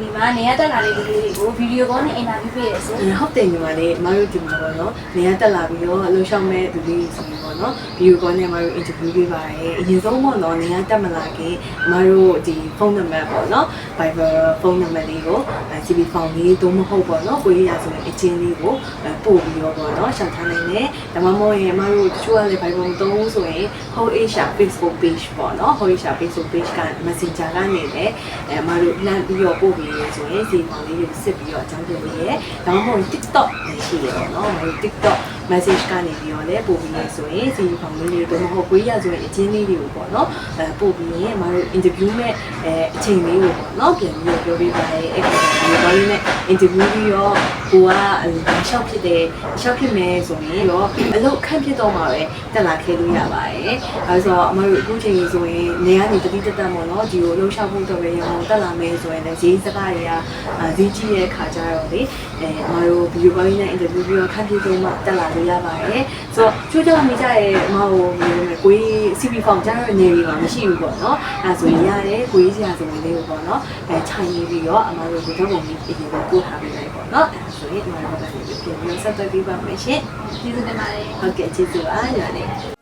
ကနေရတက်လာတဲ့လူတွေကိုဗီဒီယိုကောနဲ့အင်တာဗျူးပေးရဆိုဟုတ်တယ်ညီမလေးမတို့ဒီမှာပေါ့နော်နေရာတက်လာပြီးတော့လှူရှောက်မဲ့သူလေးဆိုပြီးပေါ့နော်ဗီဒီယိုကောနဲ့မတို့အင်တာဗျူးပေးပါတယ်အရင်ဆုံးပေါ့နော်နေရာတက်မလာခင်မတို့ဒီဖုန်းနံပါတ်ပေါ့နော် Viber ဖုန်းနံပါတ်လေးကို CB ဖောင်လေးတို့မဟုတ်ပေါ့နော်ကိုရရဆိုရင်အချင်းလေးကိုပို့ပြီးတော့ပေါ့နော်ရှောက်ထားနိုင်တယ်ဒါမှမဟုတ်ရင်မတို့တချို့ကလည်း Viber မသုံးဘူးဆိုရင် Whole Asia Facebook page ပေါ့နော် Whole Asia Facebook page က Messenger ကနေလည်းအဲမတို့လမ်းပြီးတော့ပို့ပြီးရဆိုရင်စီဖောင်လေးကိုစစ်ပြီးတော့အကြောင်းပြပေးရဲဒါမှမဟုတ် TikTok လည်းရှိတယ်ပေါ့နော်မတို့ TikTok message ကနေပြီးတော့လည်းပို့ပြီးရဆိုရင်စီဖောင်လေးတွေတို့မဟုတ်ကိုရရဆိုရင်အချင်းလေးတွေကိုပေါ့နော်အဲပို့ပြီးရင်မတို့ interview မဲ့အဲအချိန်လေးကိုပေါ့နော်ပြန်ပြီးတော့ပြောပေးပါတယ်အဲ့ဒီဒီဘာလေးနဲ့ interview ပြီးတော့ကိုကရှောက်ဖြစ်တယ်ရှောက်ဖြစ်မယ်ဆိုရင်တော့အလုပ်ခန့်ဖြစ်တော့မှာပဲတက်လာခဲ့လို့ရပါတယ်အဲဆိုတော့အမတို့အခုချိန်ကြီးဆိုရင်နေကနေတတိတတ်တတ်ပေါ့နော်ဒီကိုလှုပ်ရှားဖို့တော့ပဲရအောင်တက်လာမယ်ဆိုရင်လည်းဈေးစကားတွေကဈေးကြီးရဲ့ခါကြတော့လေအဲအမတို့ဗီဒီယိုကောင်းနဲ့ interview ပြီးတော့ခန့်ဖြစ်တော့မှတက်လာလို့ရပါတယ်ဆိုတော့ချိုးကြောင်မိကြရဲ့အမကိုကိုကြီး CV form ကြားရနေပြီမှာမရှိဘူးပေါ့နော်အဲဆိုရင်ရတယ်ကိုကြီးဆရာဆိုရင်လေးကိုပေါ့နော်အဲခြိုင်နေပြီးတော့အမတို့ဒီတော့ပုံကြီးအရင်ကပို့ထားပေးလိုက်ပေါ့နော်အဲဆိုရင်အမတို့ကနေပြန်ပြီးဆက်သွယ်ပေးပါမယ်ရှင်ကျေးဇူးတင်ပါတယ်ဟုတ်ကဲ့ကျေးဇူးပါညီမလေး